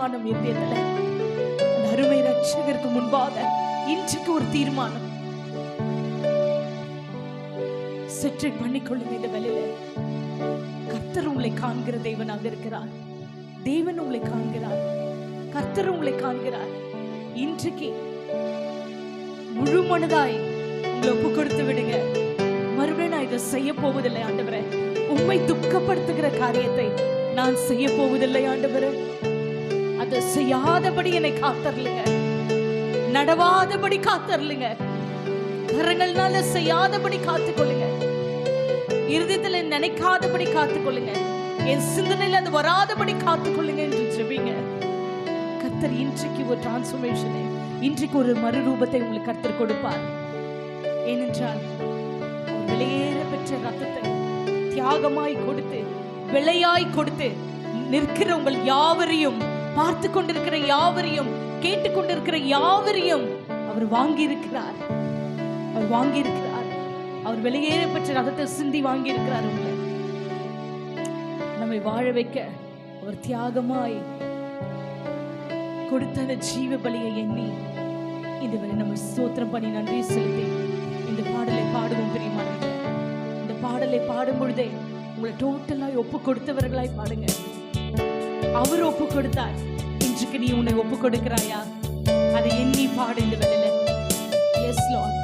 தீர்மானம் இருந்ததுல அந்த அருமை ரட்சகருக்கு முன்பாக இன்றைக்கு ஒரு தீர்மானம். சற்றை பண்ணிக்கொள்ளுங்க இந்த வேலையில கர்த்தர் உங்களை காண்கிற தேவனாக இருக்கிறார். தேவன் உங்களை காண்கிறார். கர்த்தர் உங்களை காண்கிறார். இன்றைக்கு முழு மனதாய் உங்களை ஒப்பு கொடுத்து விடுங்க. மறுபடியும் நான் இதை செய்ய போவதில்லை ஆண்டவரே. உண்மை துக்கப்படுத்துகிற காரியத்தை நான் செய்ய போவதில்லை ஆண்டவரே. அது செய்யாதபடி என்னை காத்தரலுங்க நடவாதபடி காத்தரலுங்க கரங்கள்னால செய்யாதபடி காத்துக்கொள்ளுங்க. இருதயத்துல நினைக்காதபடி காத்துக்கொள்ளுங்க. என் சிந்தனையில அது வராதபடி காத்துக்கொள்ளுங்க என்று ஜெபிங்க. கத்தர் இன்றைக்கு ஒரு டிரான்ஸ்ஃபர்மேஷனை இன்றைக்கு ஒரு மறுரூபத்தை உங்களுக்கு கத்தர் கொடுப்பார். ஏனென்றால் விலையேற பெற்ற ரத்தத்தை தியாகமாய் கொடுத்து விலையாய் கொடுத்து நிற்கிற உங்கள் யாவரையும் பார்த்து கொண்டிருக்கிற யாவரையும் கேட்டுக்கொண்டிருக்கிற யாவரையும் அவர் வாங்கி இருக்கிறார் அவர் வாங்கி இருக்கிறார் அவர் வெளியேற பெற்ற ரகத்தை சிந்தி வாங்கி இருக்கிறார் உங்களை. நம்மை வாழ வைக்க அவர் தியாகமாய் கொடுத்த அந்த ஜீவ பலியை எண்ணி இதுவரை நம்ம சோத்திரம் பண்ணி நன்றி செலுத்தி இந்த பாடலை பாடுவோம் பிரியமானவர்களே. இந்த பாடலை பாடும் பொழுதே உங்களை டோட்டலாய் ஒப்பு கொடுத்தவர்களாய் பாடுங்க. அவர் ஒப்பு கொடுத்தார் இன்றைக்கு நீ உன்னை ஒப்பு கொடுக்கிறாயா அதை எண்ணி பாடு இந்த வேலையில எஸ் லார்ட்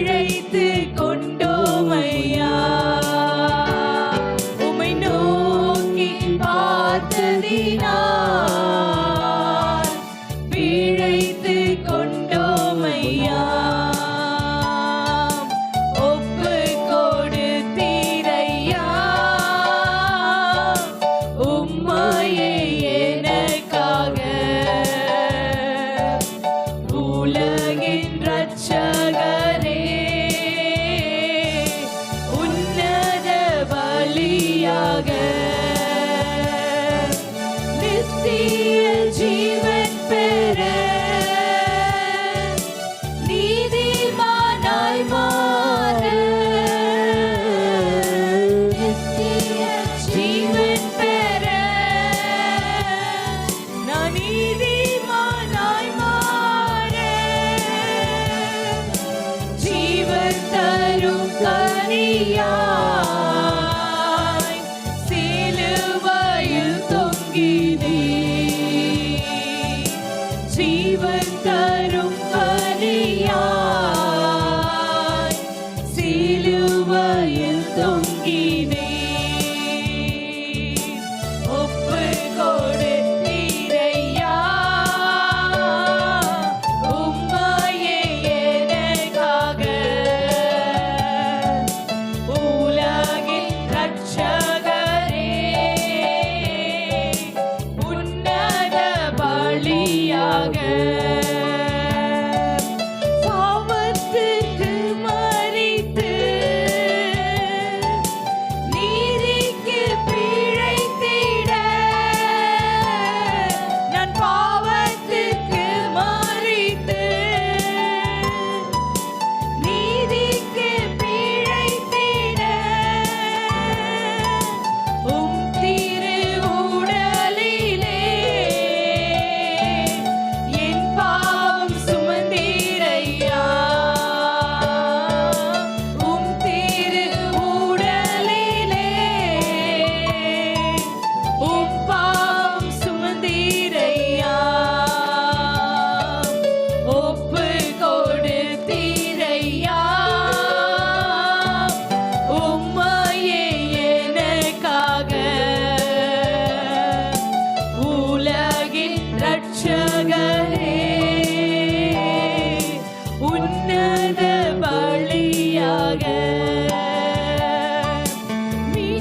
பிழைத்து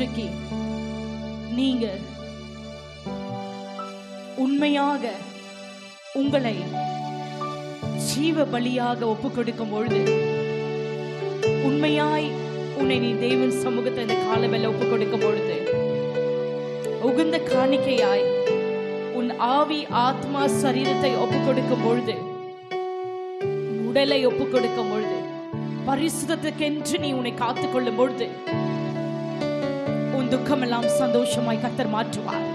இன்றைக்கு நீங்க உண்மையாக உங்களை ஜீவ பலியாக ஒப்பு கொடுக்கும் பொழுது உண்மையாய் உன்னை நீ தேவன் சமூகத்தை இந்த காலவெல்ல ஒப்பு கொடுக்கும் பொழுது உகுந்த காணிக்கையாய் உன் ஆவி ஆத்மா சரீரத்தை ஒப்பு கொடுக்கும் பொழுது உடலை ஒப்பு கொடுக்கும் பொழுது பரிசுத்தத்துக்கென்று நீ உன்னை காத்துக்கொள்ளும் பொழுது துக்கமெல்லாம் சந்தோஷமாய் கத்தர் மாற்றுவார்.